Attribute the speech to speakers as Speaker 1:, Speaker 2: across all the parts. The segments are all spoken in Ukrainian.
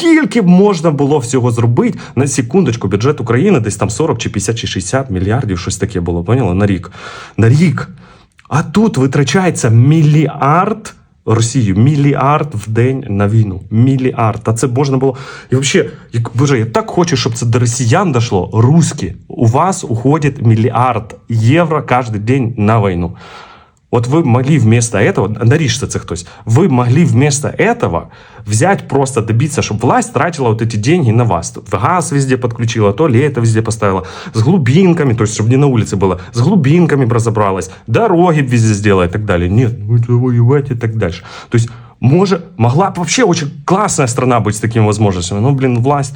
Speaker 1: Скільки б можна було всього зробити на секундочку, бюджет України десь там 40 чи 50 чи 60 мільярдів, щось таке було, поняли? На рік. На рік. А тут витрачається мільярд Росію, мільярд в день на війну. Мільярд. А це можна було. І взагалі, як боже, я так хочу, щоб це до росіян дошло. Русські, у вас уходить мільярд євро кожен день на війну. Вот вы могли вместо этого, наришься це хтось, вы могли вместо этого взять просто добиться, чтобы власть тратила вот эти деньги на вас. Тут Газ везде подключила, туалеты везде поставила, с глубинками, то есть чтобы не на улице было, с глубинками б разобралась, дороги б везде сделала и так далее. Нет, будете воевать и так дальше. То есть може, могла бы вообще очень классная страна быть с такими возможностями, но, блин, власть...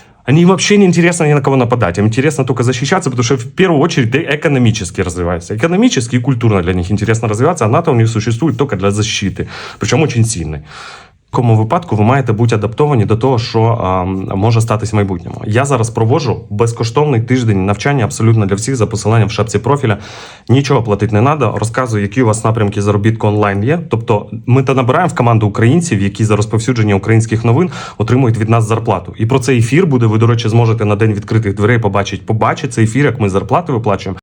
Speaker 1: они вообще не интересно ни на кого нападать. Им интересно только защищаться, потому что в первую очередь ты экономически развиваешься. Экономически и культурно для них интересно развиваться, а НАТО у них существует только для защиты, причем очень сильной. В такому випадку ви маєте бути адаптовані до того, що а, може статись в майбутньому. Я зараз проводжу безкоштовний тиждень навчання абсолютно для всіх за посиланням в шапці профіля. Нічого платити не треба. Розказую, які у вас напрямки заробітку онлайн є. Тобто, ми та набираємо в команду українців, які за розповсюдження українських новин отримують від нас зарплату. І про цей ефір буде. Ви, до речі, зможете на день відкритих дверей побачити. Побачити цей ефір, як ми зарплати виплачуємо.